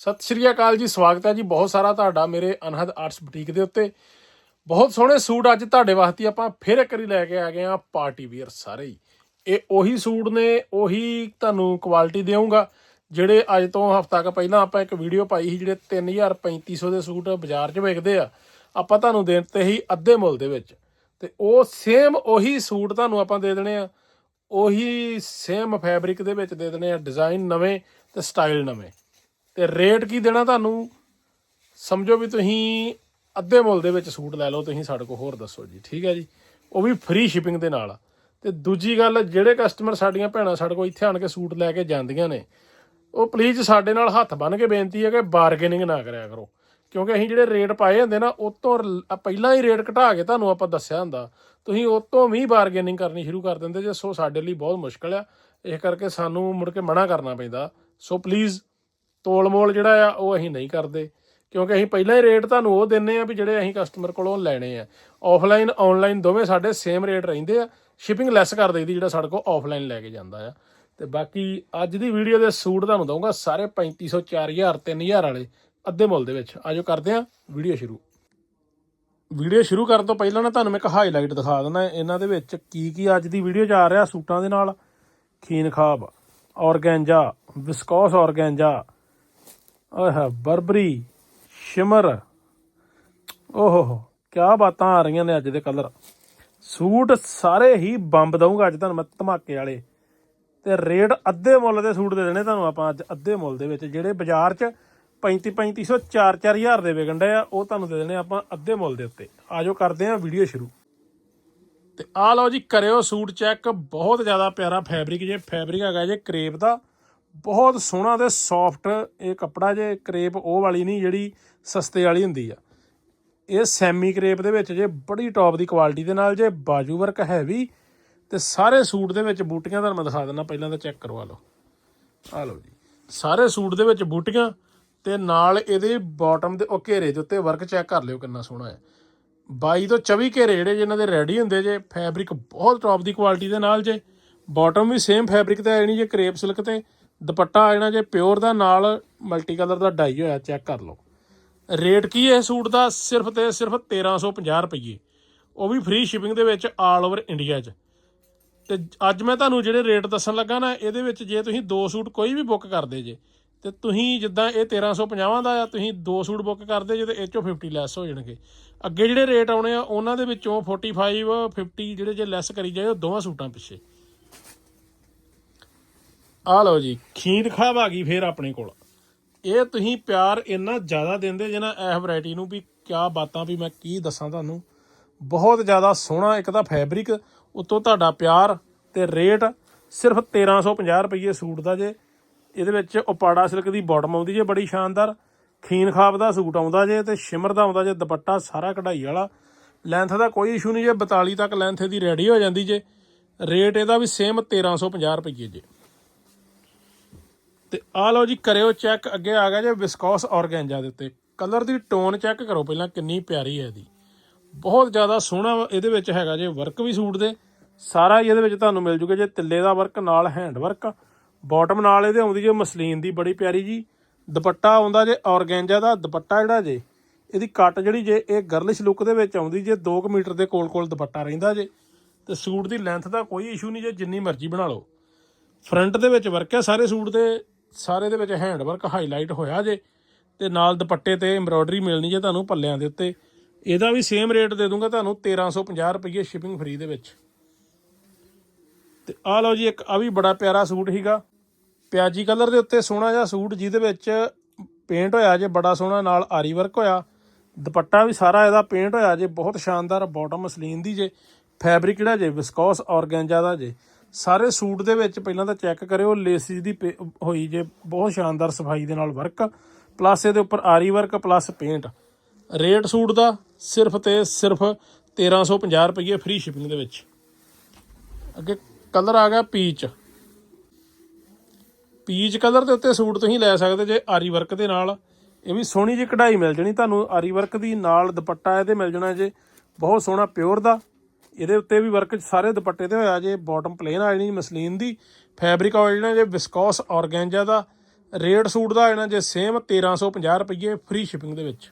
ਸਤਿ ਸ਼੍ਰੀ ਅਕਾਲ ਜੀ, ਸਵਾਗਤ ਹੈ ਜੀ ਬਹੁਤ ਸਾਰਾ ਤੁਹਾਡਾ ਮੇਰੇ ਅਨਹਦ ਆਰਟਸ ਬੁਟੀਕ ਦੇ ਉੱਤੇ। ਬਹੁਤ ਸੋਹਣੇ ਸੂਟ ਅੱਜ ਤੁਹਾਡੇ ਵਾਸਤੇ ਆਪਾਂ ਫਿਰ ਇੱਕ ਵਾਰੀ ਲੈ ਕੇ ਆ ਗਏ ਆ ਪਾਰਟੀ ਵੀਅਰ ਸਾਰੇ ਹੀ। ਇਹ ਉਹੀ ਸੂਟ ਨੇ, ਉਹੀ ਤੁਹਾਨੂੰ ਕੁਆਲਿਟੀ ਦੇਵਾਂਗਾ ਜਿਹੜੇ ਅੱਜ ਤੋਂ ਹਫਤਾ ਕ ਪਹਿਲਾਂ ਆਪਾਂ ਇੱਕ ਵੀਡੀਓ ਪਾਈ ਸੀ, ਜਿਹੜੇ 3000 3500 ਦੇ ਸੂਟ ਬਾਜ਼ਾਰ 'ਚ ਵਿਕਦੇ ਆ। ਆਪਾਂ ਤੁਹਾਨੂੰ ਦੇਣ ਤੇ ਹੀ ਅੱਧੇ ਮੁੱਲ ਦੇ ਵਿੱਚ। ਤੇ ਉਹ ਸੇਮ ਉਹੀ ਸੂਟ ਤੁਹਾਨੂੰ ਆਪਾਂ ਦੇ ਦੇਣੇ ਆ, ਉਹੀ ਸੇਮ ਫੈਬਰਿਕ ਦੇ ਵਿੱਚ ਦੇ ਦੇਣੇ ਆ ਡਿਜ਼ਾਈਨ ਨਵੇਂ ਤੇ ਸਟਾਈਲ ਨਵੇਂ। ਤੇ ਰੇਟ ਕੀ ਦੇਣਾ ਤੁਹਾਨੂੰ? ਸਮਝੋ ਵੀ ਤੁਸੀਂ ਅੱਧੇ ਮੁੱਲ ਦੇ ਵਿੱਚ ਸੂਟ ਲੈ ਲਓ, ਤੁਸੀਂ ਸਾਡੇ ਕੋਲ ਹੋਰ ਦੱਸੋ ਜੀ, ਠੀਕ ਹੈ ਜੀ? ਉਹ ਵੀ ਫ੍ਰੀ ਸ਼ਿਪਿੰਗ ਦੇ ਨਾਲ। ਤੇ ਦੂਜੀ ਗੱਲ, ਜਿਹੜੇ ਕਸਟਮਰ ਸਾਡੀਆਂ ਭੈਣਾਂ ਸਾਡੇ ਕੋਲ ਇੱਥੇ ਆਣ ਕੇ ਸੂਟ ਲੈ ਕੇ ਜਾਂਦੀਆਂ ਨੇ, ਉਹ ਪਲੀਜ਼ ਸਾਡੇ ਨਾਲ ਹੱਥ ਬੰਨ ਕੇ ਬੇਨਤੀ ਹੈ ਕਿ ਬਾਰਗੇਨਿੰਗ ਨਾ ਕਰਿਆ ਕਰੋ। ਕਿਉਂਕਿ ਅਸੀਂ ਜਿਹੜੇ ਰੇਟ ਪਾਏ ਹੁੰਦੇ ਨਾ, ਉਹ ਤੋਂ ਪਹਿਲਾਂ ਹੀ ਰੇਟ ਘਟਾ ਕੇ ਤੁਹਾਨੂੰ ਆਪਾਂ ਦੱਸਿਆ ਹੁੰਦਾ। ਤੁਸੀਂ ਉਹ ਤੋਂ ਵੀ ਬਾਰਗੇਨਿੰਗ ਕਰਨੀ ਸ਼ੁਰੂ ਕਰ ਦਿੰਦੇ ਜੇ, ਸੋ ਸਾਡੇ ਲਈ ਬਹੁਤ ਮੁਸ਼ਕਲ ਆ। ਇਸ ਕਰਕੇ ਸਾਨੂੰ ਮੁੜ ਕੇ ਮਨਾ ਕਰਨਾ ਪੈਂਦਾ। ਸੋ ਪਲੀਜ਼ ਤੋਲ ਮੋਲ ਜਿਹੜਾ ਆ, ਉਹ ਅਸੀਂ ਨਹੀਂ ਕਰਦੇ। ਕਿਉਂਕਿ ਅਸੀਂ ਪਹਿਲਾਂ ਹੀ ਰੇਟ ਤੁਹਾਨੂੰ ਉਹ ਦਿੰਨੇ ਆ ਵੀ ਜਿਹੜੇ ਅਸੀਂ ਕਸਟਮਰ ਕੋਲੋਂ ਲੈਣੇ ਆ। ਆਫਲਾਈਨ ਆਨਲਾਈਨ ਦੋਵੇਂ ਸਾਡੇ ਸੇਮ ਰੇਟ ਰਹਿੰਦੇ ਆ। ਸ਼ਿਪਿੰਗ ਲੈਸ ਕਰ ਦਈਦੀ ਜਿਹੜਾ ਸਾਡੇ ਕੋਲ ਆਫਲਾਈਨ ਲੈ ਕੇ ਜਾਂਦਾ ਆ। ਤੇ ਬਾਕੀ ਅੱਜ ਦੀ ਵੀਡੀਓ ਦੇ ਸੂਟ ਤੁਹਾਨੂੰ ਦਊਂਗਾ ਸਾਰੇ 3500 4000 3000 ਵਾਲੇ ਅੱਧੇ ਮੁੱਲ ਦੇ ਵਿੱਚ। ਆਜੋ ਕਰਦੇ ਆ ਵੀਡੀਓ ਸ਼ੁਰੂ। ਵੀਡੀਓ ਸ਼ੁਰੂ ਕਰਨ ਤੋਂ ਪਹਿਲਾਂ ਨਾ ਤੁਹਾਨੂੰ ਮੈਂ ਇੱਕ ਹਾਈਲਾਈਟ ਦਿਖਾ ਦਿੰਦਾ ਇਹਨਾਂ ਦੇ ਵਿੱਚ ਕੀ ਕੀ ਅੱਜ ਦੀ ਵੀਡੀਓ 'ਚ ਆ ਰਿਹਾ ਸੂਟਾਂ ਦੇ ਨਾਲ। ਖੀਨ ਖਾਬ, ਔਰਗੈਂਜਾ ਵਿਸਕੋਸ ਔਰਗੈਂਜਾ ਆਹ ਬਰਬਰੀ, ਸ਼ਿਮਰ। ਓਹੋ ਹੋ ਕੀ ਬਾਤਾਂ ਆ ਰਹੀਆਂ ਨੇ ਅੱਜ ਦੇ ਕਲਰ ਸੂਟ ਸਾਰੇ ਹੀ ਬੰਬ ਦਊਂਗਾ ਅੱਜ ਤੁਹਾਨੂੰ ਮੈਂ ਧਮਾਕੇ ਵਾਲੇ। ਤੇ ਰੇਟ ਅੱਧੇ ਮੁੱਲ ਦੇ ਸੂਟ ਦੇ ਦੇਣੇ ਤੁਹਾਨੂੰ ਆਪਾਂ ਅੱਜ ਅੱਧੇ ਮੁੱਲ ਦੇ ਵਿੱਚ, ਜਿਹੜੇ ਬਾਜ਼ਾਰ 'ਚ 35 3500 4 4000 ਦੇ ਵਿਕਣ ਡਏ ਆ, ਉਹ ਤੁਹਾਨੂੰ ਦੇ ਦੇਣੇ ਆਪਾਂ ਅੱਧੇ ਮੁੱਲ ਦੇ ਉੱਤੇ। ਆਜੋ ਕਰਦੇ ਆ ਵੀਡੀਓ ਸ਼ੁਰੂ। ਤੇ ਆ ਲਓ ਜੀ, ਕਰਿਓ ਸੂਟ ਚੈੱਕ ਬਹੁਤ ਜ਼ਿਆਦਾ ਪਿਆਰਾ ਫੈਬਰਿਕ ਜੇ ਫੈਬਰਿਕ ਹੈਗਾ ਜੇ, ਕਰੇਪ ਦਾ। ਬਹੁਤ ਸੋਹਣਾ ਤੇ ਸੌਫਟ ਇਹ ਕੱਪੜਾ ਜੇ ਕਰੇਪ ਉਹ ਵਾਲੀ ਨਹੀਂ, ਜਿਹੜੀ ਸਸਤੇ ਵਾਲੀ ਹੁੰਦੀ ਆ। ਇਹ ਸੈਮੀ ਕਰੇਪ ਦੇ ਵਿੱਚ ਜੇ ਬੜੀ ਟੌਪ ਦੀ ਕੁਆਲਿਟੀ ਦੇ ਨਾਲ ਜੇ ਬਾਜੂ ਵਰਕ ਹੈਵੀ ਤੇ ਸਾਰੇ ਸੂਟ ਦੇ ਵਿੱਚ ਬੂਟੀਆਂ ਤੁਹਾਨੂੰ ਮੈਂ ਦਿਖਾ ਦਿੰਦਾ, ਪਹਿਲਾਂ ਤਾਂ ਚੈੱਕ ਕਰਵਾ ਲਓ। ਆ ਲਓ ਜੀ। ਸਾਰੇ ਸੂਟ ਦੇ ਵਿੱਚ ਬੂਟੀਆਂ, ਤੇ ਨਾਲ ਇਹਦੇ ਬਾਟਮ ਦੇ, ਉਹ ਘੇਰੇ ਦੇ ਉੱਤੇ ਵਰਕ ਚੈੱਕ ਕਰ ਲਿਓ ਕਿੰਨਾ ਸੋਹਣਾ ਹੈ। 22 ਤੋਂ 24 ਘੇਰੇ ਜਿਹੜੇ ਜਿਨ੍ਹਾਂ ਦੇ ਰੈਡੀ ਹੁੰਦੇ ਜੇ ਫੈਬਰਿਕ ਬਹੁਤ ਟੌਪ ਦੀ ਕੁਆਲਿਟੀ ਦੇ ਨਾਲ ਜੇ ਬਾਟਮ ਵੀ ਸੇਮ ਫੈਬਰਿਕ ਤਾਂ ਹੈ ਨਹੀਂ ਜੇ ਕਰੇਪ ਸਿਲਕ ਤੇ। ਦੁਪੱਟਾ ਆ ਜਾਣਾ ਜੇ ਪਿਓਰ ਦਾ, ਨਾਲ ਮਲਟੀ ਕਲਰ ਦਾ ਡਾਈ ਹੋਇਆ, ਚੈੱਕ ਕਰ ਲਓ। ਰੇਟ ਕੀ ਹੈ ਸੂਟ ਦਾ? ਸਿਰਫ ਤੇ ਸਿਰਫ 1350 ਰੁਪਏ ਉਹ ਵੀ ਫ੍ਰੀ ਸ਼ਿਪਿੰਗ ਦੇ ਵਿੱਚ ਆਲ ਓਵਰ ਇੰਡੀਆ 'ਚ। ਤੇ ਅੱਜ ਮੈਂ ਤੁਹਾਨੂੰ ਜਿਹੜੇ ਰੇਟ ਦੱਸਣ ਲੱਗਾ ਨਾ, ਇਹਦੇ ਵਿੱਚ ਜੇ ਤੁਸੀਂ ਦੋ ਸੂਟ ਕੋਈ ਵੀ ਬੁੱਕ ਕਰਦੇ ਜੇ, ਤੇ ਤੁਸੀਂ ਜਿੱਦਾਂ ਇਹ 1350 ਦਾ ਆ, ਤੁਸੀਂ ਦੋ ਸੂਟ ਬੁੱਕ ਕਰਦੇ ਜੇ ਤੇ ਇਹ ਚੋਂ 50 ਲੈਸ ਹੋ ਜਾਣਗੇ। ਅੱਗੇ ਜਿਹੜੇ ਰੇਟ ਆਉਣੇ ਆ, ਉਹਨਾਂ ਦੇ ਵਿੱਚੋਂ 45 50 ਜਿਹੜੇ ਜੇ ਲੈਸ ਕਰੀ ਜਾਏ ਉਹ ਦੋਵਾਂ ਸੂਟਾਂ ਪਿੱਛੇ। ਆ ਲਓ ਜੀ। ਖੀਰ ਖਾਬ ਆ ਗਈ ਫੇਰ ਆਪਣੇ ਕੋਲ। ਇਹ ਤੁਸੀਂ ਪਿਆਰ ਇੰਨਾ ਜ਼ਿਆਦਾ ਦਿੰਦੇ ਜੇ ਨਾ ਇਹ ਵੈਰਾਈਟੀ ਨੂੰ ਵੀ ਕਿਆ ਬਾਤਾਂ ਵੀ ਮੈਂ ਕੀ ਦੱਸਾਂ ਤੁਹਾਨੂੰ। ਬਹੁਤ ਜ਼ਿਆਦਾ ਸੋਹਣਾ ਇੱਕ ਤਾਂ ਫੈਬਰਿਕ ਉਤੋਂ ਤੁਹਾਡਾ ਪਿਆਰ ਤੇ ਰੇਟ ਸਿਰਫ 1350 ਰੁਪਏ ਸੂਟ ਦਾ ਜੇ। ਇਹਦੇ ਵਿੱਚ ਉਪਾੜਾ ਸਿਲਕ ਦੀ ਬਾਟਮ ਆਉਂਦੀ ਜੇ ਬੜੀ ਸ਼ਾਨਦਾਰ। ਖੀਨ ਖਾਬ ਦਾ ਸੂਟ ਆਉਂਦਾ ਜੇ ਤੇ ਸ਼ਿਮਰ ਦਾ ਆਉਂਦਾ ਜੇ ਦੁਪੱਟਾ ਸਾਰਾ ਕਢਾਈ ਵਾਲਾ। ਲੈਂਥ ਦਾ ਕੋਈ ਇਸ਼ੂ ਨਹੀਂ ਜੇ 42 ਤੱਕ ਲੈਂਥ ਦੀ ਰੈਡੀ ਹੋ ਜਾਂਦੀ ਜੇ। ਰੇਟ ਇਹਦਾ ਵੀ ਸੇਮ 1350 ਰੁਪਏ ਜੇ। ਤੇ ਆ ਲਓ ਜੀ, ਕਰਿਓ ਚੈੱਕ, ਅੱਗੇ ਆ ਗਿਆ ਜੇ ਵਿਸਕੋਸ ਔਰਗੈਂਜਾ ਦੇ ਉੱਤੇ। ਕਲਰ ਦੀ ਟੋਨ ਚੈੱਕ ਕਰੋ ਪਹਿਲਾਂ, ਕਿੰਨੀ ਪਿਆਰੀ ਹੈ ਇਹਦੀ। ਬਹੁਤ ਜ਼ਿਆਦਾ ਸੋਹਣਾ ਇਹਦੇ ਵਿੱਚ ਹੈਗਾ ਜੇ ਵਰਕ ਵੀ ਸੂਟ ਦੇ। ਸਾਰਾ ਹੀ ਇਹਦੇ ਵਿੱਚ ਤੁਹਾਨੂੰ ਮਿਲ ਜੂਗਾ ਜੇ ਤਿੱਲੇ ਦਾ ਵਰਕ ਨਾਲ ਹੈਂਡ ਵਰਕ ਬਾਟਮ ਨਾਲ ਇਹਦੇ ਆਉਂਦੀ ਜੇ ਮਸਲੀਨ ਦੀ, ਬੜੀ ਪਿਆਰੀ ਜੀ। ਦੁਪੱਟਾ ਆਉਂਦਾ ਜੇ ਔਰਗੈਂਜਾ ਦਾ, ਦੁਪੱਟਾ ਜਿਹੜਾ ਜੇ, ਇਹਦੀ ਕੱਟ ਜਿਹੜੀ ਜੇ, ਇਹ ਗਰਲਿਸ਼ ਲੁੱਕ ਦੇ ਵਿੱਚ ਆਉਂਦੀ ਜੇ 2 ਮੀਟਰ ਦੇ ਕੋਲ ਕੋਲ ਦੁਪੱਟਾ ਰਹਿੰਦਾ ਜੇ। ਤੇ ਸੂਟ ਦੀ ਲੈਂਥ ਦਾ ਕੋਈ ਇਸ਼ੂ ਨਹੀਂ ਜੇ, ਜਿੰਨੀ ਮਰਜ਼ੀ ਬਣਾ ਲਓ। ਫਰੰਟ ਦੇ ਵਿੱਚ ਵਰਕ ਹੈ, ਸਾਰੇ ਸੂਟ ਦੇ ਸਾਰੇ ਦੇ ਵਿੱਚ ਹੈਂਡ ਵਰਕ ਹਾਈਲਾਈਟ ਹੋਇਆ ਜੇ, ਤੇ ਨਾਲ ਦੁਪੱਟੇ ਤੇ ਐਮਬ੍ਰੋਇਡਰੀ ਮਿਲਣੀ ਜੇ ਤੁਹਾਨੂੰ ਪੱਲਿਆਂ ਦੇ ਉੱਤੇ। ਇਹਦਾ ਵੀ ਸੇਮ ਰੇਟ ਦੇ ਦੂੰਗਾ ਤੁਹਾਨੂੰ 1350 ਰੁਪਏ ਸ਼ਿਪਿੰਗ ਫ੍ਰੀ ਦੇ ਵਿੱਚ। ਤੇ ਆ ਲਓ ਜੀ ਇੱਕ, ਆ ਵੀ ਬੜਾ ਪਿਆਰਾ ਸੂਟ ਹੀਗਾ ਪਿਆਜੀ ਕਲਰ ਦੇ ਉੱਤੇ ਸੋਹਣਾ ਜਿਹਾ ਸੂਟ, ਜਿਹਦੇ ਵਿੱਚ ਪੇਂਟ ਹੋਇਆ ਜੇ, ਬੜਾ ਸੋਹਣਾ, ਨਾਲ ਆਰੀ ਵਰਕ ਹੋਇਆ। ਦੁਪੱਟਾ ਵੀ ਸਾਰਾ ਇਹਦਾ ਪੇਂਟ ਹੋਇਆ ਜੇ, ਬਹੁਤ ਸ਼ਾਨਦਾਰ ਬਾਟਮ ਮਸਲੀਨ ਦੀ ਜੇ। ਫੈਬਰਿਕ ਜਿਹੜਾ ਜੇ ਵਿਸਕੋਸ ਔਰਗੈਂਜਾ ਦਾ ਜੇ। ਸਾਰੇ ਸੂਟ ਦੇ ਵਿੱਚ ਪਹਿਲਾਂ ਤਾਂ ਚੈੱਕ ਕਰਿਓ ਲੇਸਿਸ ਦੀ ਪੇ- ਹੋਈ ਜੇ ਬਹੁਤ ਸ਼ਾਨਦਾਰ ਸਫ਼ਾਈ ਦੇ ਨਾਲ ਵਰਕ ਪਲੱਸ ਇਹਦੇ ਉੱਪਰ ਆਰੀ work plus paint rate suit ਦਾ ਸਿਰਫ ਤੇ ਸਿਰਫ 1350 ਰੁਪਏ ਫ੍ਰੀ ਸ਼ਿਪਿੰਗ ਦੇ ਵਿੱਚ। ਅੱਗੇ ਕਲਰ ਆ ਗਿਆ ਪੀਚ ਪੀਚ ਕਲਰ ਦੇ ਉੱਤੇ ਸੂਟ ਤੁਸੀਂ ਲੈ ਸਕਦੇ ਜੇ ਆਰੀ ਵਰਕ ਦੇ ਨਾਲ। ਇਹ ਵੀ ਸੋਹਣੀ ਜਿਹੀ ਕਢਾਈ ਮਿਲ ਜਣੀ, ਤੁਹਾਨੂੰ ਆਰੀ ਵਰਕ ਦੀ ਨਾਲ ਦੁਪੱਟਾ ਇਹਦੇ ਮਿਲ ਜਣਾ ਜੇ, ਬਹੁਤ ਸੋਹਣਾ ਪਿਓਰ ਦਾ। ਇਹਦੇ ਉੱਤੇ ਵੀ ਵਰਕ ਸਾਰੇ ਦੁਪੱਟੇ ਤੇ ਹੋਇਆ ਜੇ ਬਾਟਮ ਪਲੇਨ ਆ ਜਣੀ ਮਸਲੀਨ ਦੀ ਫੈਬਰਿਕ ਆ ਜਿਹੜਾ ਜੇ ਵਿਸਕੋਸ ਔਰਗੈਂਜਾ ਦਾ, ਰੇਟ ਸੂਟ ਦਾ ਆਣਾ ਜੇ ਸੇਮ 1350 ਰੁਪਏ ਫ੍ਰੀ ਸ਼ਿਪਿੰਗ ਦੇ ਵਿੱਚ।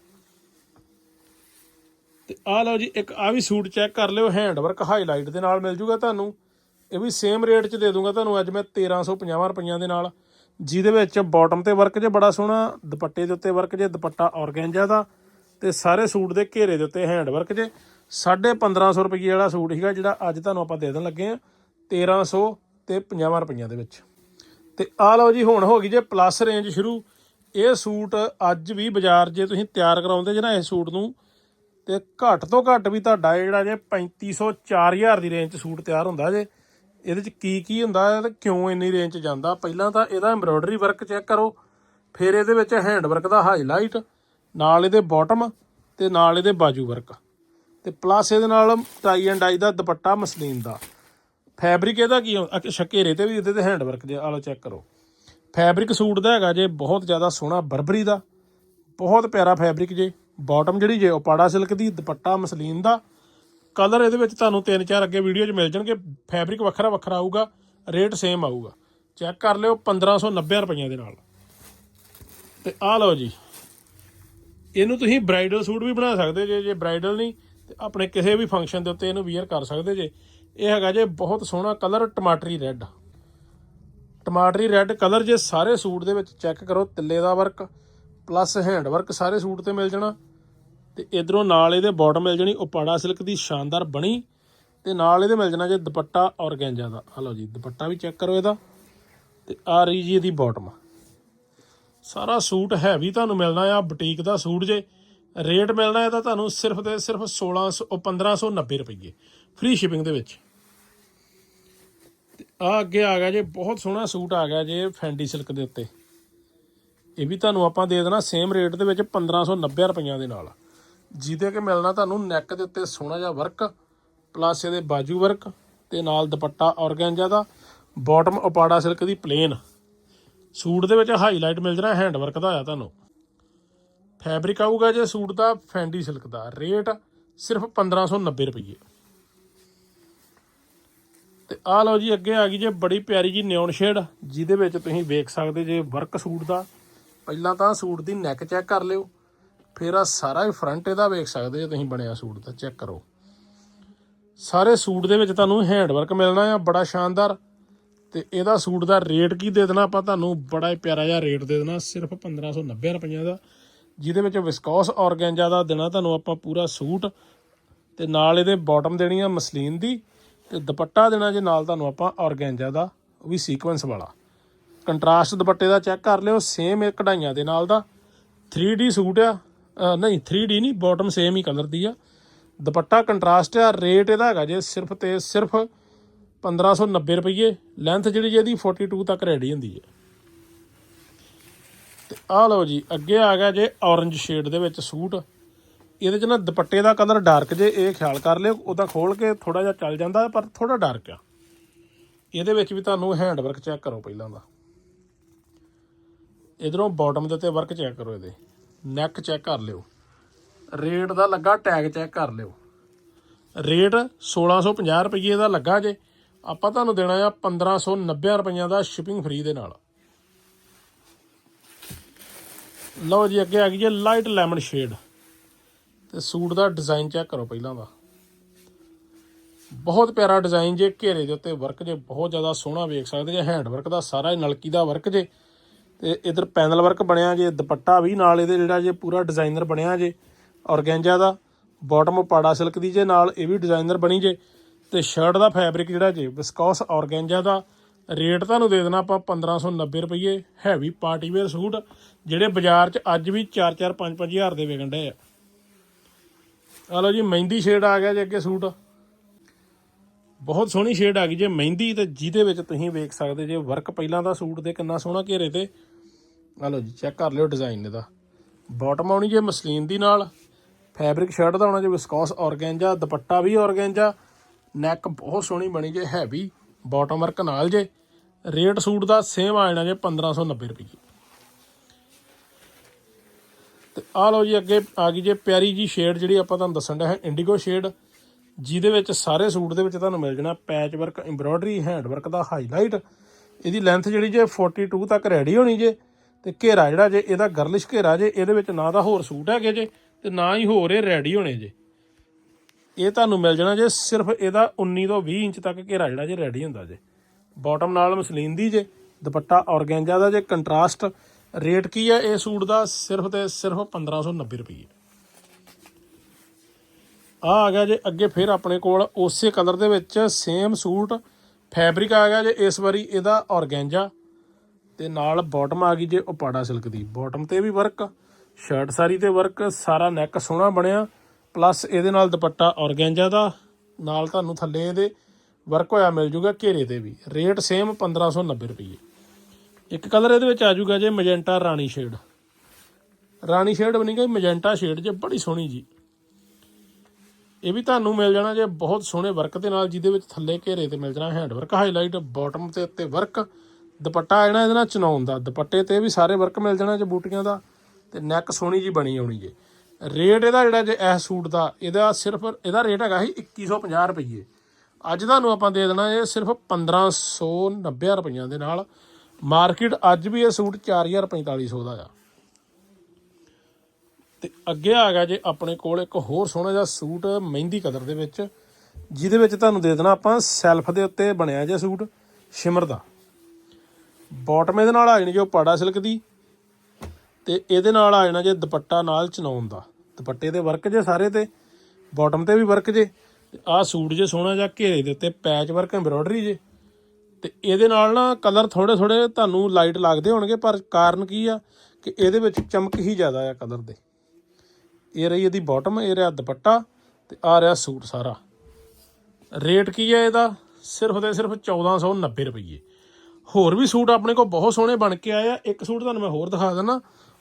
ਤੇ ਆ ਲਓ ਜੀ, ਇੱਕ ਆ ਵੀ ਸੂਟ ਚੈੱਕ ਕਰ ਲਿਓ ਹੈਂਡ ਵਰਕ ਹਾਈਲਾਈਟ ਦੇ ਨਾਲ ਮਿਲ ਜੂਗਾ ਤੁਹਾਨੂੰ। ਇਹ ਵੀ ਸੇਮ ਰੇਟ 'ਚ ਦੇ ਦੂੰਗਾ ਤੁਹਾਨੂੰ, ਅੱਜ ਮੈਂ 1350 ਰੁਪਈਆਂ ਦੇ ਨਾਲ। ਜਿਹਦੇ ਵਿੱਚ ਬਾਟਮ ਤੇ ਵਰਕ ਜੇ ਬੜਾ ਸੋਹਣਾ, ਦੁਪੱਟੇ ਦੇ ਉੱਤੇ ਵਰਕ ਜੇ ਦੁਪੱਟਾ ਔਰਗੈਂਜਾ ਦਾ, ਤੇ ਸਾਰੇ ਸੂਟ ਦੇ ਘੇਰੇ ਦੇ ਉੱਤੇ ਹੈਂਡ ਵਰਕ ਜੇ। 1550 ਰੁਪਏ ਵਾਲਾ ਸੂਟ ਸੀਗਾ ਜਿਹੜਾ ਅੱਜ ਤੁਹਾਨੂੰ ਆਪਾਂ ਦੇ ਦੇਣ ਲੱਗੇ ਆ 1300 ਤੇ 50 ਰੁਪਈਆਂ ਦੇ ਵਿੱਚ। ਤੇ ਆ ਲਓ ਜੀ, ਹੁਣ ਹੋ ਗਈ ਜੇ ਪਲੱਸ ਰੇਂਜ ਸ਼ੁਰੂ। ਇਹ ਸੂਟ ਅੱਜ ਵੀ ਬਾਜ਼ਾਰ ਜੇ ਤੁਸੀਂ ਤਿਆਰ ਕਰਾਉਂਦੇ ਜੇ ਨਾ ਇਸ ਸੂਟ ਨੂੰ, ਤੇ ਘੱਟ ਤੋਂ ਘੱਟ ਵੀ ਤੁਹਾਡਾ ਜਿਹੜਾ ਜੇ 3500 4000 ਦੀ ਰੇਂਜ 'ਚ ਸੂਟ ਤਿਆਰ ਹੁੰਦਾ ਜੇ। ਇਹਦੇ 'ਚ ਕੀ ਕੀ ਹੁੰਦਾ ਹੈ ਤੇ ਕਿਉਂ ਇੰਨੀ ਰੇਂਜ 'ਚ ਜਾਂਦਾ? ਪਹਿਲਾਂ ਤਾਂ ਇਹਦਾ ਐਮਬ੍ਰੋਇਡਰੀ ਵਰਕ ਚੈੱਕ ਕਰੋ, ਫਿਰ ਇਹਦੇ ਵਿੱਚ ਹੈਂਡ ਵਰਕ ਦਾ ਹਾਈਲਾਈਟ ਨਾਲ ਇਹਦੇ ਬਾਟਮ ਤੇ ਨਾਲ ਇਹਦੇ ਬਾਜੂ ਵਰਕ ਤੇ ਪਲੱਸ ਇਹਦੇ ਨਾਲ ਟਾਈ ਐਂਡ ਆਈ ਦਾ ਦੁਪੱਟਾ ਮਸਲੀਨ ਦਾ। ਫੈਬਰਿਕ ਇਹਦਾ ਕੀ ਹੁੰਦਾ ਤੇ ਵੀ ਇਹਦੇ ਤੇ ਹੈਂਡ ਵਰਕ ਜੇ ਆ ਲਓ ਚੈੱਕ ਕਰੋ। ਫੈਬਰਿਕ ਸੂਟ ਦਾ ਹੈਗਾ ਜੇ, ਬਹੁਤ ਜ਼ਿਆਦਾ ਸੋਹਣਾ ਬਰਬਰੀ ਦਾ। ਬਹੁਤ ਪਿਆਰਾ ਫੈਬਰਿਕ ਜੇ। ਬਾਟਮ ਜਿਹੜੀ ਜੇ, ਉਹ ਪਾੜਾ ਸਿਲਕ ਦੀ, ਦੁਪੱਟਾ ਮਸਲੀਨ ਦਾ। ਕਲਰ ਇਹਦੇ ਵਿੱਚ ਤੁਹਾਨੂੰ ਤਿੰਨ ਚਾਰ ਅੱਗੇ ਵੀਡੀਓ 'ਚ ਮਿਲ ਜਾਣਗੇ। ਫੈਬਰਿਕ ਵੱਖਰਾ ਵੱਖਰਾ ਆਊਗਾ ਰੇਟ ਸੇਮ ਆਊਗਾ। ਚੈੱਕ ਕਰ ਲਿਓ 1590 ਰੁਪਈਆਂ ਦੇ ਨਾਲ। ਤੇ ਆ ਲਓ ਜੀ। ਇਹਨੂੰ ਤੁਸੀਂ ਬ੍ਰਾਈਡਲ ਸੂਟ ਵੀ ਬਣਾ ਸਕਦੇ ਜੇ ਜੇ ਬ੍ਰਾਈਡਲ ਨਹੀਂ ਤੇ ਆਪਣੇ ਕਿਸੇ ਵੀ ਫੰਕਸ਼ਨ ਦੇ ਉੱਤੇ ਇਹਨੂੰ ਵੀਅਰ ਕਰ ਸਕਦੇ ਜੇ। ਇਹ ਹੈਗਾ ਜੇ ਬਹੁਤ ਸੋਹਣਾ ਕਲਰ ਟਮਾਟਰੀ ਰੈੱਡ ਟਮਾਟਰੀ ਰੈੱਡ ਕਲਰ ਜੇ ਸਾਰੇ ਸੂਟ ਦੇ ਵਿੱਚ ਚੈੱਕ ਕਰੋ, ਤਿੱਲੇ ਦਾ ਵਰਕ ਪਲੱਸ ਹੈਂਡ ਵਰਕ ਸਾਰੇ ਸੂਟ ਤੇ ਮਿਲ ਜਾਣਾ। ਤੇ ਇਧਰੋਂ ਨਾਲ ਇਹਦੇ ਬਾਟਮ ਮਿਲ ਜਾਣੀ ਉਪਾੜਾ ਸਿਲਕ ਦੀ ਸ਼ਾਨਦਾਰ ਬਣੀ। ਤੇ ਨਾਲ ਇਹਦੇ ਮਿਲ ਜਾਣਾ ਜੇ ਦੁਪੱਟਾ ਔਰਗੈਂਜਾ ਦਾ। ਹਲੋ ਜੀ, ਦੁਪੱਟਾ ਵੀ ਚੈੱਕ ਕਰੋ ਇਹਦਾ। ਤੇ ਆ ਰਹੀ ਜੀ ਇਹਦੀ ਬਾਟਮ ਸਾਰਾ ਸੂਟ ਹੈਵੀ ਤੁਹਾਨੂੰ ਮਿਲਣਾ ਆ ਬੁਟੀਕ ਦਾ ਸੂਟ ਜੇ। ਰੇਟ ਮਿਲਣਾ ਇਹਦਾ ਤੁਹਾਨੂੰ ਸਿਰਫ ਤੇ ਸਿਰਫ 1600 ਉਹ 1590 ਰੁਪਏ ਫ੍ਰੀ ਸ਼ਿਪਿੰਗ ਦੇ ਵਿੱਚ। ਆ ਅੱਗੇ ਆ ਗਿਆ ਜੇ, ਬਹੁਤ ਸੋਹਣਾ ਸੂਟ ਆ ਗਿਆ ਜੇ ਫੈਂਡੀ ਸਿਲਕ ਦੇ ਉੱਤੇ। ਇਹ ਵੀ ਤੁਹਾਨੂੰ ਆਪਾਂ ਦੇ ਦੇਣਾ ਸੇਮ ਰੇਟ ਦੇ ਵਿੱਚ 1590 ਰੁਪਈਆਂ ਦੇ ਨਾਲ। ਜਿਹਦੇ ਕਿ ਮਿਲਣਾ ਤੁਹਾਨੂੰ ਨੈਕ ਦੇ ਉੱਤੇ ਸੋਹਣਾ ਜਿਹਾ ਵਰਕ ਪਲੱਸ ਇਹਦੇ ਬਾਜੂ ਵਰਕ ਤੇ ਨਾਲ ਦੁਪੱਟਾ ਔਰਗੈਂਜਾ ਦਾ ਬਾਟਮ ਉਪਾੜਾ ਸਿਲਕ ਦੀ ਪਲੇਨ ਸੂਟ ਦੇ ਵਿੱਚ ਹਾਈਲਾਈਟ ਮਿਲ ਜਣਾ ਹੈਂਡ ਵਰਕ ਦਾ ਆਇਆ ਤੁਹਾਨੂੰ। ਫੈਬਰਿਕ ਆਊਗਾ ਜੇ ਸੂਟ ਦਾ, ਫੈਂਡੀ ਸਿਲਕ ਦਾ। ਰੇਟ ਸਿਰਫ 1590 ਰੁਪਏ ਤੇ ਆ ਲਓ ਜੀ, ਅੱਗੇ ਆ ਗਈ ਜੇ ਬੜੀ ਪਿਆਰੀ ਜੀ ਨਿਓਨ ਸ਼ੇਡ ਜਿਹਦੇ ਵਿੱਚ ਤੁਸੀਂ ਵੇਖ ਸਕਦੇ ਜੇ ਵਰਕ ਸੂਟ ਦਾ। ਪਹਿਲਾਂ ਤਾਂ ਸੂਟ ਦੀ ਨੈਕ ਚੈੱਕ ਕਰ ਲਿਓ। ਫਿਰ ਆ ਸਾਰਾ ਹੀ ਫਰੰਟ ਇਹਦਾ ਵੇਖ ਸਕਦੇ ਜੇ ਤੁਸੀਂ ਬਣਿਆ ਸੂਟ ਦਾ ਚੈੱਕ ਕਰੋ। ਸਾਰੇ ਸੂਟ ਦੇ ਵਿੱਚ ਤੁਹਾਨੂੰ ਹੈਂਡ ਵਰਕ ਮਿਲਣਾ ਆ, ਬੜਾ ਸ਼ਾਨਦਾਰ। ਤੇ ਇਹਦਾ ਸੂਟ ਦਾ ਰੇਟ ਕੀ ਦੇ ਦੇਣਾ? ਆਪਾਂ ਤੁਹਾਨੂੰ ਬੜਾ ਹੀ ਪਿਆਰਾ ਜਿਹਾ ਰੇਟ ਦੇ ਦੇਣਾ, ਸਿਰਫ 1590 ਰੁਪਈਆ ਦਾ। ਜਿਹਦੇ ਵਿੱਚ ਵਿਸਕੋਸ ਔਰਗੈਂਜਾ ਦਾ ਦੇਣਾ ਤੁਹਾਨੂੰ ਆਪਾਂ ਪੂਰਾ ਸੂਟ ਤੇ ਨਾਲ ਇਹਦੇ ਬਾਟਮ ਦੇਣੀ ਆ ਮਸਲੀਨ ਦੀ ਤੇ ਦੁਪੱਟਾ ਦੇਣਾ ਜੇ ਨਾਲ ਤੁਹਾਨੂੰ ਆਪਾਂ ਔਰਗੈਂਜਾ ਦਾ ਉਹ ਵੀ ਸੀਕੁਐਂਸ ਵਾਲਾ। ਕੰਟਰਾਸਟ ਦੁਪੱਟੇ ਦਾ ਚੈੱਕ ਕਰ ਲਿਓ ਸੇਮ ਇਹ ਕਢਾਈਆਂ ਦੇ ਨਾਲ ਦਾ। 3D ਸੂਟ ਆ ਅ, ਨਹੀਂ 3D ਨਹੀਂ ਬਾਟਮ ਸੇਮ ਹੀ ਕਲਰ ਦੀ ਆ। ਦੁਪੱਟਾ ਕੰਟਰਾਸਟ ਆ ਰੇਟ ਇਹਦਾ ਹੈਗਾ ਜੇ ਸਿਰਫ ਤੇ ਸਿਰਫ 1590 ਰੁਪਏ ਲੈਂਥ ਜਿਹੜੀ ਜੇ ਜਿਹਦੀ 42 ਤੱਕ ਰੈਡੀ ਹੁੰਦੀ ਹੈ। ਤੇ ਆਹ ਲਓ ਜੀ, ਅੱਗੇ ਆ ਗਿਆ ਜੇ ਔਰੰਜ ਸ਼ੇਡ ਦੇ ਵਿੱਚ ਸੂਟ। ਇਹਦੇ ਚ ਨਾ ਦੁਪੱਟੇ ਦਾ ਕਲਰ ਡਾਰਕ ਜੇ, ਇਹ ਖਿਆਲ ਕਰ ਲਿਓ, ਉਹਦਾ ਖੋਲ ਕੇ ਥੋੜਾ ਜਿਹਾ ਚੱਲ ਜਾਂਦਾ, ਪਰ ਥੋੜਾ ਡਾਰਕ ਆ। ਇਹਦੇ ਵਿੱਚ ਵੀ ਤੁਹਾਨੂੰ ਹੈਂਡ ਵਰਕ ਚੈੱਕ ਕਰੋ ਪਹਿਲਾਂ ਦਾ। ਇਧਰੋਂ ਬਾਟਮ ਦੇ ਉੱਤੇ ਵਰਕ ਚੈੱਕ ਕਰੋ ਇਹਦੇ। ਨੈਕ ਚੈੱਕ ਕਰ ਲਿਓ। ਰੇਟ ਦਾ ਲੱਗਾ ਟੈਗ ਚੈੱਕ ਕਰ ਲਿਓ। ਰੇਟ 1650 ਰੁਪਏ ਦਾ ਲੱਗਾ ਜੇ। ਆਪਾਂ ਤੁਹਾਨੂੰ ਦੇਣਾ ਆ 1590 ਰੁਪਈਆਂ ਦਾ ਸ਼ਿਪਿੰਗ ਫ੍ਰੀ ਦੇ ਨਾਲ। ਲਓ ਜੀ, ਅੱਗੇ ਆ ਗਈ ਜੇ ਲਾਈਟ ਲੈਮਨ ਸ਼ੇਡ ਤੇ ਸੂਟ ਦਾ ਡਿਜ਼ਾਈਨ ਚੈੱਕ ਕਰੋ ਪਹਿਲਾਂ ਦਾ। ਬਹੁਤ ਪਿਆਰਾ ਡਿਜ਼ਾਈਨ ਜੇ, ਘੇਰੇ ਦੇ ਉੱਤੇ ਵਰਕ ਜੇ, ਬਹੁਤ ਜ਼ਿਆਦਾ ਸੋਹਣਾ ਵੇਖ ਸਕਦੇ ਜੇ ਹੈਂਡ ਵਰਕ ਦਾ ਸਾਰਾ ਹੀ ਨਲਕੀ ਦਾ ਵਰਕ ਜੇ। ਤੇ ਇਧਰ ਪੈਨਲ ਵਰਕ ਬਣਿਆ ਜੇ, ਦੁਪੱਟਾ ਵੀ ਨਾਲ ਇਹਦੇ ਜਿਹੜਾ ਜੇ ਪੂਰਾ ਡਿਜ਼ਾਈਨਰ ਬਣਿਆ ਜੇ, ਔਰਗੈਂਜਾ ਦਾ ਬਾਟਮ ਪਾੜਾ ਸਿਲਕ ਦੀ ਜੇ ਨਾਲ ਇਹ ਵੀ ਡਿਜ਼ਾਈਨਰ ਬਣੀ ਜੇ। ਤੇ ਸ਼ਰਟ ਦਾ ਫੈਬਰਿਕ ਜਿਹੜਾ ਜੇ ਵਿਸਕੋਸ ਔਰਗੈਂਜਾ ਦਾ ਰੇਟ ਤੁਹਾਨੂੰ ਦੇ ਦੇਣਾ ਆਪਾਂ 1590 ਰੁਪਏ ਹੈਵੀ ਪਾਰਟੀ ਵੇਅਰ ਸੂਟ, ਜਿਹੜੇ ਬਾਜ਼ਾਰ 'ਚ ਅੱਜ ਵੀ 4-4 5-5 ਹਜ਼ਾਰ ਦੇ ਵਿਕਣ ਡਏ ਆ। ਆ ਲਓ ਜੀ, ਮਹਿੰਦੀ ਸ਼ੇਡ ਆ ਗਿਆ ਜੇ ਅੱਗੇ ਸੂਟ। ਬਹੁਤ ਸੋਹਣੀ ਸ਼ੇਡ ਆ ਗਈ ਜੇ ਮਹਿੰਦੀ ਤੇ ਜਿਹਦੇ ਵਿੱਚ ਤੁਸੀਂ ਵੇਖ ਸਕਦੇ ਜੇ ਵਰਕ ਪਹਿਲਾਂ ਦਾ ਸੂਟ ਦੇ ਕਿੰਨਾ ਸੋਹਣਾ ਘੇਰੇ ਤੇ। ਆ ਲਓ ਜੀ ਚੈੱਕ ਕਰ ਲਿਓ ਡਿਜ਼ਾਈਨ ਇਹਦਾ। ਬਾਟਮ ਆਉਣੀ ਜੇ ਮਸਲੀਨ ਦੀ ਨਾਲ। ਫੈਬਰਿਕ ਸ਼ਰਟ ਦਾ ਆਉਣਾ ਜੇ ਵਿਸਕੋਸ ਔਰਗੈਂਜਾ ਦੁਪੱਟਾ ਵੀ ਔਰਗੈਂਜਾ ਨੈਕ ਬਹੁਤ ਸੋਹਣੀ ਬਣੀ ਜੇ ਹੈਵੀ ਬਾਟਮ ਵਰਕ ਨਾਲ ਜੇ ਰੇਟ ਸੂਟ ਦਾ ਸੇਮ ਆ ਜਾਣਾ ਜੇ 1590 ਰੁਪਏ। ਤੇ ਆ ਲਓ ਜੀ ਅੱਗੇ ਆ ਗਈ ਜੇ ਪਿਆਰੀ ਜੀ ਸ਼ੇਡ ਜਿਹੜੀ ਆਪਾਂ ਤੁਹਾਨੂੰ ਦੱਸਣ ਦਾ ਹੈ ਇੰਡੀਗੋ ਸ਼ੇਡ ਜਿਹਦੇ ਵਿੱਚ ਸਾਰੇ ਸੂਟ ਦੇ ਵਿੱਚ ਤੁਹਾਨੂੰ ਮਿਲ ਜਾਣਾ patch work embroidery hand work ਦਾ ਹਾਈਲਾਈਟ ਇਹਦੀ ਲੈਂਥ ਜਿਹੜੀ ਜੇ 42 ਤੱਕ ਰੈਡੀ ਹੋਣੀ ਜੇ, ਤੇ ਘੇਰਾ ਜਿਹੜਾ ਜੇ, ਇਹਦਾ ਗਰਲਿਸ਼ ਘੇਰਾ ਜੇ, ਇਹਦੇ ਵਿੱਚ ਨਾ ਤਾਂ ਹੋਰ ਸੂਟ ਹੈਗੇ ਜੇ, ਤੇ ਨਾ ਹੀ ਹੋਰ ਇਹ ਰੈਡੀ ਹੋਣੇ ਜੇ। ਇਹ ਤੁਹਾਨੂੰ ਮਿਲ ਜਾਣਾ ਜੇ ਸਿਰਫ ਇਹਦਾ 19 ਤੋਂ 20 ਇੰਚ ਤੱਕ ਘੇਰਾ ਜਿਹੜਾ ਜੇ ਰੈਡੀ ਹੁੰਦਾ ਜੇ। ਬਾਟਮ ਨਾਲ ਮਸਲੀਨ ਦੀ ਜੇ, ਦੁਪੱਟਾ ਔਰਗੈਂਜਾ ਦਾ ਜੇ ਕੰਟਰਾਸਟ ਰੇਟ ਕੀ ਹੈ? ਇਹ ਸੂਟ ਦਾ ਸਿਰਫ ਤੇ ਸਿਰਫ 1590 ਰੁਪਏ। ਆ ਆ ਗਿਆ ਜੇ ਅੱਗੇ ਫਿਰ ਆਪਣੇ ਕੋਲ ਉਸੇ ਕਲਰ ਦੇ ਵਿੱਚ ਸੇਮ ਸੂਟ ਫੈਬਰਿਕ ਆ ਗਿਆ ਜੇ ਇਸ ਵਾਰੀ ਇਹਦਾ ਔਰਗੈਂਜਾ। ਤੇ ਨਾਲ ਬਾਟਮ ਆ ਗਈ ਜੇ ਉਪਾੜਾ ਸਿਲਕ ਦੀ। ਬਾਟਮ ਤੇ ਵੀ ਵਰਕ ਸ਼ਰਟ ਸਾਰੀ ਤੇ ਵਰਕ ਸਾਰਾ ਨੈਕ ਸੋਹਣਾ ਬਣਿਆ। ਪਲੱਸ ਇਹਦੇ ਨਾਲ ਦੁਪੱਟਾ ਔਰਗੈਂਜਾ ਦਾ, ਨਾਲ ਤੁਹਾਨੂੰ ਥੱਲੇ ਇਹਦੇ ਵਰਕ ਹੋਇਆ ਮਿਲ ਜੂਗਾ ਘੇਰੇ ਤੇ ਵੀ। ਰੇਟ ਸੇਮ 1590 ਰੁਪਏ। ਇੱਕ ਕਲਰ ਇਹਦੇ ਵਿੱਚ ਆ ਜੂਗਾ ਜੇ ਮੈਜੈਂਟਾ ਰਾਣੀ ਸ਼ੇਡ ਰਾਣੀ ਸ਼ੇਡ ਬਣੀ ਗਈ ਮੈਜੈਂਟਾ ਸ਼ੇਡ ਜੇ ਬੜੀ ਸੋਹਣੀ ਜੀ। ਇਹ ਵੀ ਤੁਹਾਨੂੰ ਮਿਲ ਜਾਣਾ ਜੇ ਬਹੁਤ ਸੋਹਣੇ ਵਰਕ ਦੇ ਨਾਲ, ਜਿਹਦੇ ਵਿੱਚ ਥੱਲੇ ਘੇਰੇ ਤੇ ਮਿਲ ਜਾਣਾ ਹੈਂਡ ਵਰਕ ਹਾਈਲਾਈਟ ਬਾਟਮ ਤੇ ਉੱਤੇ ਵਰਕ ਦੁਪੱਟਾ ਆ ਜਾਣਾ ਇਹਦੇ ਨਾਲ ਚਨਾਉਣ ਦਾ, ਦੁਪੱਟੇ ਤੇ ਵੀ ਸਾਰੇ ਵਰਕ ਮਿਲ ਜਾਣਾ ਜੇ ਬੂਟੀਆਂ ਦਾ। ਤੇ ਨੈਕ ਸੋਹਣੀ ਜੀ ਬਣੀ ਆਉਣੀ ਜੇ। ਰੇਟ ਇਹਦਾ ਜਿਹੜਾ ਜੇ ਇਹ ਸੂਟ ਦਾ, ਇਹਦਾ ਸਿਰਫ, ਇਹਦਾ ਰੇਟ ਹੈਗਾ ਸੀ 2150 ਰੁਪਏ ਅੱਜ ਤੁਹਾਨੂੰ ਆਪਾਂ ਦੇ ਦੇਣਾ ਇਹ ਸਿਰਫ 1590 ਰੁਪਈਆਂ ਦੇ ਨਾਲ। ਮਾਰਕੀਟ ਅੱਜ ਵੀ ਇਹ ਸੂਟ 4450 ਦਾ ਆ। ਤੇ ਅੱਗੇ ਆ ਗਿਆ ਜੇ ਆਪਣੇ ਕੋਲ ਇੱਕ ਹੋਰ ਸੋਹਣਾ ਜਿਹਾ ਸੂਟ ਮਹਿੰਦੀ ਕਦਰ ਦੇ ਵਿੱਚ, ਜਿਹਦੇ ਵਿੱਚ ਤੁਹਾਨੂੰ ਦੇ ਦੇਣਾ ਆਪਾਂ ਸੈਲਫ ਦੇ ਉੱਤੇ ਬਣਿਆ ਜੇ ਸੂਟ, ਸ਼ਿਮਰ ਦਾ। ਬਾਟਮ ਇਹਦੇ ਨਾਲ ਆ ਜਾਣੀ ਜੋ ਪਾੜਾ ਸਿਲਕ ਦੀ ਤੇ ਇਹਦੇ ਨਾਲ ਆ ਜਾਣਾ ਜੇ ਦੁਪੱਟਾ ਨਾਲ ਚਨਾਉਣ ਦਾ। ਦੁਪੱਟੇ ਤੇ ਵਰਕ ਜੇ ਸਾਰੇ ਤੇ ਬਾਟਮ ਤੇ ਵੀ ਵਰਕ ਜੇ, ਤੇ ਆਹ ਸੂਟ ਜੇ ਸੋਹਣਾ ਜਿਹਾ ਘੇਰੇ ਦੇ ਉੱਤੇ ਪੈਚ ਵਰਕ ਐਮਬ੍ਰੋਇਡਰੀ ਜੇ। ਤੇ ਇਹਦੇ ਨਾਲ ਨਾ ਕਲਰ ਥੋੜੇ ਥੋੜੇ ਤੁਹਾਨੂੰ ਲਾਈਟ ਲੱਗਦੇ ਹੋਣਗੇ, ਪਰ ਕਾਰਨ ਕੀ ਆ ਕਿ ਇਹਦੇ ਵਿੱਚ ਚਮਕ ਹੀ ਜ਼ਿਆਦਾ ਆ ਕਲਰ ਦੇ। ਇਹ ਰਹੀ ਇਹਦੀ ਬਾਟਮ ਇਹ ਰਿਹਾ ਦੁਪੱਟਾ ਤੇ ਆ ਰਿਹਾ ਸੂਟ ਸਾਰਾ। ਰੇਟ ਕੀ ਹੈ ਇਹਦਾ? ਸਿਰਫ ਤੇ ਸਿਰਫ 1490 ਰੁਪਏ ਹੋਰ ਵੀ ਸੂਟ ਆਪਣੇ ਕੋਲ ਬਹੁਤ ਸੋਹਣੇ ਬਣ ਕੇ ਆਏ ਆ। ਇੱਕ ਸੂਟ ਤੁਹਾਨੂੰ ਮੈਂ ਹੋਰ ਦਿਖਾ ਦਿੰਦਾ।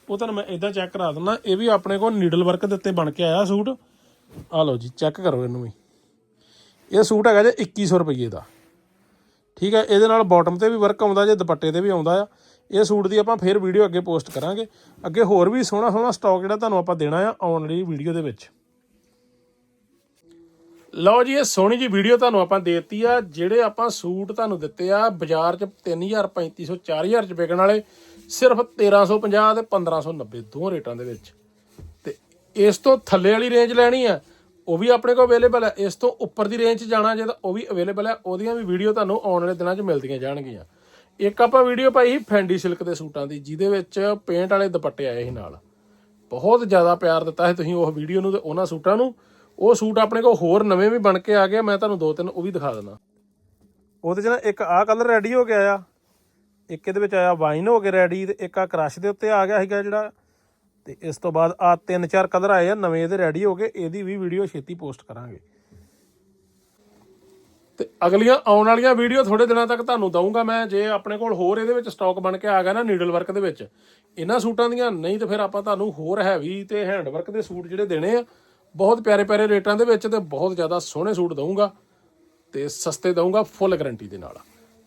ਉਹ ਤੁਹਾਨੂੰ ਮੈਂ ਇਦਾਂ ਚੈੱਕ ਕਰਾ ਦਿੰਦਾ, ਇਹ ਵੀ ਆਪਣੇ ਕੋਲ ਨੀਡਲ ਵਰਕ ਦੇ ਉੱਤੇ ਬਣ ਕੇ ਆਇਆ ਸੂਟ। ਆ ਲਓ ਜੀ ਚੈੱਕ ਕਰੋ ਇਹਨੂੰ ਵੀ। ਇਹ ਸੂਟ ਹੈਗਾ ਜੇ 2100 ਰੁਪਏ ਦਾ। ਠੀਕ ਹੈ, ਇਹਦੇ ਨਾਲ ਬਾਟਮ ਤੇ ਵੀ ਵਰਕ ਆਉਂਦਾ, ਜੇ ਦੁਪੱਟੇ ਤੇ ਵੀ ਆਉਂਦਾ ਆ। ਇਹ ਸੂਟ ਦੀ ਆਪਾਂ ਫੇਰ ਵੀਡੀਓ ਅੱਗੇ ਪੋਸਟ ਕਰਾਂਗੇ। ਅੱਗੇ ਹੋਰ ਵੀ ਸੋਹਣਾ ਸੋਹਣਾ ਸਟਾਕ ਜਿਹੜਾ ਤੁਹਾਨੂੰ ਆਪਾਂ ਦੇਣਾ ਆ ਆਉਣ ਵਾਲੀ ਵੀਡੀਓ ਦੇ ਵਿੱਚ। ਲਓ ਜੀ, ਇਹ ਸੋਹਣੀ ਜੀ ਵੀਡੀਓ ਤੁਹਾਨੂੰ ਆਪਾਂ ਦੇਤੀ ਆ, ਜਿਹੜੇ ਆਪਾਂ ਸੂਟ ਤੁਹਾਨੂੰ ਦਿੱਤੇ ਆ ਬਾਜ਼ਾਰ 'ਚ 3000 3500 4000 'ਚ ਵਿਕਣ ਵਾਲੇ, ਸਿਰਫ 1350 ਤੇ 1590 ਦੋ ਰੇਟਾਂ ਦੇ ਵਿੱਚ। ਤੇ ਇਸ ਤੋਂ ਥੱਲੇ ਵਾਲੀ ਰੇਂਜ ਲੈਣੀ ਆ, ਉਹ ਵੀ ਆਪਣੇ ਕੋਲ ਅਵੇਲੇਬਲ ਹੈ ਇਸ ਤੋਂ ਉੱਪਰ ਦੀ ਰੇਂਜ 'ਚ ਜਾਣਾ ਜੇ ਤਾਂ ਉਹ ਵੀ ਅਵੇਲੇਬਲ ਹੈ ਉਹਦੀਆਂ ਵੀ ਵੀਡੀਓ ਤੁਹਾਨੂੰ ਆਉਣ ਵਾਲੇ ਦਿਨਾਂ 'ਚ ਮਿਲਦੀਆਂ ਜਾਣਗੀਆਂ। ਇੱਕ ਆਪਾਂ ਵੀਡੀਓ ਪਾਈ ਸੀ ਫੈਂਡੀ ਸਿਲਕ ਦੇ ਸੂਟਾਂ ਦੀ, ਜਿਹਦੇ ਵਿੱਚ ਪੇਂਟ ਵਾਲੇ ਦੁਪੱਟੇ ਆਏ ਸੀ ਨਾਲ। ਬਹੁਤ ਜ਼ਿਆਦਾ ਪਿਆਰ ਦਿੱਤਾ ਸੀ ਤੁਸੀਂ ਉਹ ਵੀਡੀਓ ਨੂੰ ਤੇ ਉਹਨਾਂ ਸੂਟਾਂ ਨੂੰ। ਉਹ ਸੂਟ ਆਪਣੇ ਕੋਲ ਹੋਰ ਨਵੇਂ ਵੀ ਬਣ ਕੇ ਆ ਗਏ ਮੈਂ ਤੁਹਾਨੂੰ ਦੋ ਤਿੰਨ ਉਹ ਵੀ ਦਿਖਾ ਦਿੰਦਾ। ਉਹਦੇ 'ਚ ਨਾ ਇੱਕ ਆਹ ਕਲਰ ਰੈਡੀ ਹੋ ਗਿਆ ਆ। ਇੱਕ ਇਹਦੇ ਵਿੱਚ ਆਇਆ ਵਾਈਨ ਹੋ ਕੇ ਰੈਡੀ ਤੇ ਇੱਕ ਆ ਕ੍ਰਸ਼ ਦੇ ਉੱਤੇ ਆ ਗਿਆ ਸੀਗਾ ਜਿਹੜਾ। ਤੇ ਇਸ ਤੋਂ ਬਾਅਦ ਆ ਤਿੰਨ ਚਾਰ ਕਲਰ ਆਏ ਆ ਨਵੇਂ ਇਹਦੇ ਰੈਡੀ ਹੋ ਗਏ ਇਹਦੀ ਵੀ ਵੀਡੀਓ ਛੇਤੀ ਪੋਸਟ ਕਰਾਂਗੇ। ਤੇ ਅਗਲੀਆਂ ਆਉਣ ਵਾਲੀਆਂ ਵੀਡੀਓ ਥੋੜੇ ਦਿਨਾਂ ਤੱਕ ਤੁਹਾਨੂੰ ਦਊਂਗਾ ਮੈਂ ਜੇ ਆਪਣੇ ਕੋਲ ਹੋਰ ਇਹਦੇ ਵਿੱਚ ਸਟਾਕ ਬਣ ਕੇ ਆ ਗਿਆ ਨਾ ਨੀਡਲ ਵਰਕ ਦੇ ਵਿੱਚ। ਇਹਨਾਂ ਸੂਟਾਂ ਦੀਆਂ ਨਹੀਂ ਤੇ ਫਿਰ ਆਪਾਂ ਤੁਹਾਨੂੰ ਹੋਰ ਹੈਵੀ ਤੇ ਹੈਂਡ ਵਰਕ ਦੇ ਸੂਟ ਜਿਹੜੇ ਦੇਣੇ ਆ ਬਹੁਤ ਪਿਆਰੇ ਪਿਆਰੇ ਰੇਟਾਂ ਦੇ ਵਿੱਚ ਤੇ ਬਹੁਤ ਜ਼ਿਆਦਾ ਸੋਹਣੇ ਸੂਟ ਦਊਂਗਾ ਤੇ ਸਸਤੇ ਦਊਂਗਾ ਫੁੱਲ ਗਾਰੰਟੀ ਦੇ ਨਾਲ।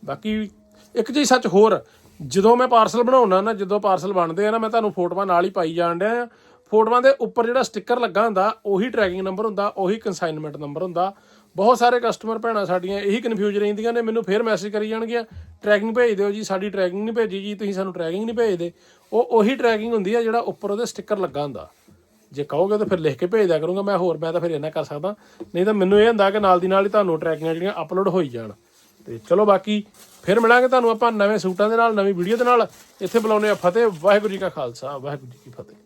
ਬਾਕੀ ਇੱਕ ਚੀਜ਼ ਸੱਚ ਹੋਰ, ਜਦੋਂ ਮੈਂ ਪਾਰਸਲ ਬਣਾਉਣਾ ਨਾ, ਜਦੋਂ ਪਾਰਸਲ ਬਣਦੇ ਆ ਨਾ, ਮੈਂ ਤੁਹਾਨੂੰ ਫੋਟੋਆਂ ਨਾਲ ਹੀ ਪਾਈ ਜਾਣ ਡਿਆ ਫੋਟੋਆਂ ਦੇ ਉੱਪਰ ਜਿਹੜਾ ਸਟicker ਲੱਗਾ ਹੁੰਦਾ, ਉਹੀ ਟਰੈਕਿੰਗ ਨੰਬਰ ਹੁੰਦਾ, ਉਹੀ ਕਨਸਾਈਨਮੈਂਟ ਨੰਬਰ ਹੁੰਦਾ। ਬਹੁਤ ਸਾਰੇ ਕਸਟਮਰ ਭੈਣਾਂ ਸਾਡੀਆਂ ਇਹੀ ਕਨਫਿਊਜ਼ ਰਹਿੰਦੀਆਂ ਨੇ, ਮੈਨੂੰ ਫੇਰ ਮੈਸੇਜ ਕਰੀ ਜਾਣਗੀਆਂ ਟਰੈਕਿੰਗ ਭੇਜ ਦਿਓ ਜੀ, ਸਾਡੀ ਟਰੈਕਿੰਗ ਨਹੀਂ ਭੇਜੀ ਜੀ, ਤੁਸੀਂ ਸਾਨੂੰ ਟਰੈਕਿੰਗ ਨਹੀਂ ਭੇਜਦੇ। ਉਹ ਉਹੀ ਟਰੈਕਿੰਗ ਹੁੰਦੀ ਆ ਜਿਹੜਾ ਉੱਪਰ ਉਹਦੇ ਸਟicker ਲੱਗਾ ਹੁੰਦਾ। ਜੇ ਕਹੋਗੇ ਤਾਂ ਫਿਰ ਲਿਖ ਕੇ ਭੇਜ ਦਿਆ ਕਰੂੰਗਾ, ਮੈਂ ਹੋਰ, ਮੈਂ ਤਾਂ ਫਿਰ ਇਹਨਾਂ ਕਰ ਸਕਦਾ। ਨਹੀਂ ਤਾਂ ਮੈਨੂੰ ਇਹ ਹੁੰਦਾ ਕਿ ਨਾਲ ਦੀ ਨਾਲ ਹੀ ਤੁਹਾਨੂੰ ਟਰੈਕਿੰਗਾਂ ਜਿਹੜੀਆਂ ਅਪਲੋਡ ਹੋਈ ਜਾਣ। ਤੇ ਚਲੋ ਬਾਕੀ ਫਿਰ ਮਿਲਾਂਗੇ ਤੁਹਾਨੂੰ ਆਪਾਂ ਨਵੇਂ ਸੂਟਾਂ ਦੇ ਨਾਲ, ਨਵੀਂ ਵੀਡੀਓ ਦੇ ਨਾਲ। ਇੱਥੇ ਬੁਲਾਉਂਦੇ ਆ ਫਤਿਹ, ਵਾਹਿਗੁਰੂ ਜੀ ਕਾ ਖਾਲਸਾ, ਵਾਹਿਗੁਰੂ ਜੀ ਕੀ ਫਤਿਹ।